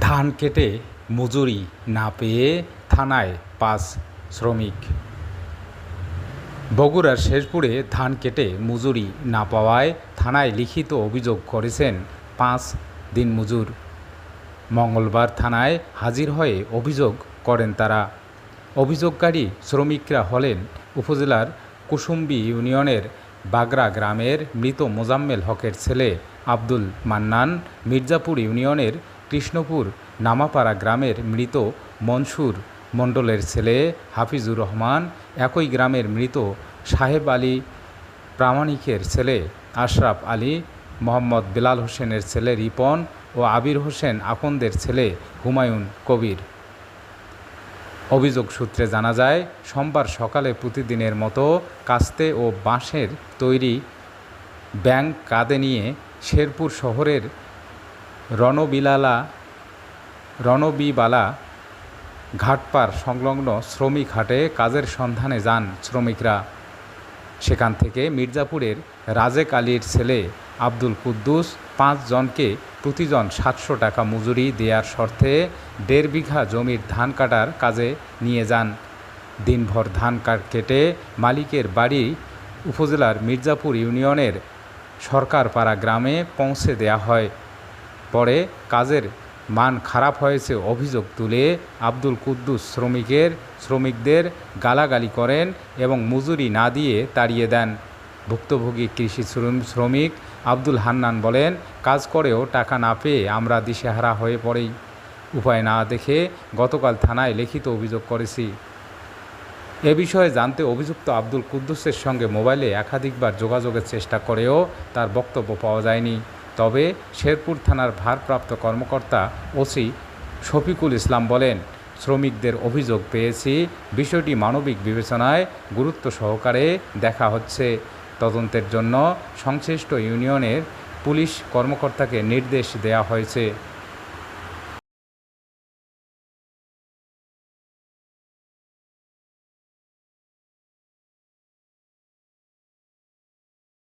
ধান কেটে মজুরি না পেয়ে থানায় পাঁচ শ্রমিক। বগুড়ার শেরপুরে ধান কেটে মজুরি না পাওয়ায় থানায় লিখিত অভিযোগ করেছেন পাঁচ দিনমজুর। মঙ্গলবার থানায় হাজির হয়ে অভিযোগ করেন তারা। অভিযোগকারী শ্রমিকরা হলেন উপজেলার কুসুম্বি ইউনিয়নের বাগরা গ্রামের মৃত মোজাম্মেল হকের ছেলে আব্দুল মান্নান, মির্জাপুর ইউনিয়নের কৃষ্ণপুর নামাপাড়া গ্রামের মৃত মনসুর মণ্ডলের ছেলে হাফিজুর রহমান, একই গ্রামের মৃত সাহেব আলী প্রামাণিকের ছেলে আশরাফ আলী, মোহাম্মদ বেলাল হোসেনের ছেলে রিপন ও আবির হোসেন আকন্দের ছেলে হুমায়ুন কবির। অভিযোগ সূত্রে জানা যায়, সোমবার সকালে প্রতিদিনের মতো কাস্তে ও বাঁশের তৈরি ব্যাংক কাঁধে নিয়ে শেরপুর শহরের রণবিলালা, রণবিবালা ঘাটপার সংলগ্ন শ্রমিক হাটে কাজের সন্ধানে যান শ্রমিকরা। সেখান থেকে মির্জাপুরের রাজেক আলীর ছেলে আব্দুল কুদ্দুস পাঁচজনকে প্রতিজন সাতশো টাকা মজুরি দেওয়ার শর্তে দেড় বিঘা জমির ধান কাটার কাজে নিয়ে যান। দিনভর ধান কাট মালিকের বাড়ি উপজেলার মির্জাপুর ইউনিয়নের সরকারপাড়া গ্রামে পৌঁছে দেয়া হয়। পরে কাজের মান খারাপ হয়েছে অভিযোগ তুলে আব্দুল কুদ্দুস শ্রমিকের, শ্রমিকদের গালাগালি করেন এবং মজুরি না দিয়ে তাড়িয়ে দেন। ভুক্তভোগী কৃষি শ্রম- শ্রমিক আব্দুল হান্নান বলেন, কাজ করেও টাকা না পেয়ে আমরা দিশেহারা হয়ে পড়েই উপায় না দেখে গতকাল থানায় লিখিত অভিযোগ করেছি। এ বিষয়ে জানতে অভিযুক্ত আব্দুল কুদ্দুসের সঙ্গে মোবাইলে একাধিকবার যোগাযোগের চেষ্টা করেও তার বক্তব্য পাওয়া যায়নি। তবে শেরপুর থানার ভারপ্রাপ্ত কর্মকর্তা ওসি শফিকুল ইসলাম বলেন, শ্রমিকদের অভিযোগ পেয়েছি, বিষয়টি মানবিক বিবেচনায় গুরুত্ব সহকারে দেখা হচ্ছে। তদন্তের জন্য সংশ্লিষ্ট ইউনিয়নের পুলিশ কর্মকর্তাকে নির্দেশ দেয়া হয়েছে।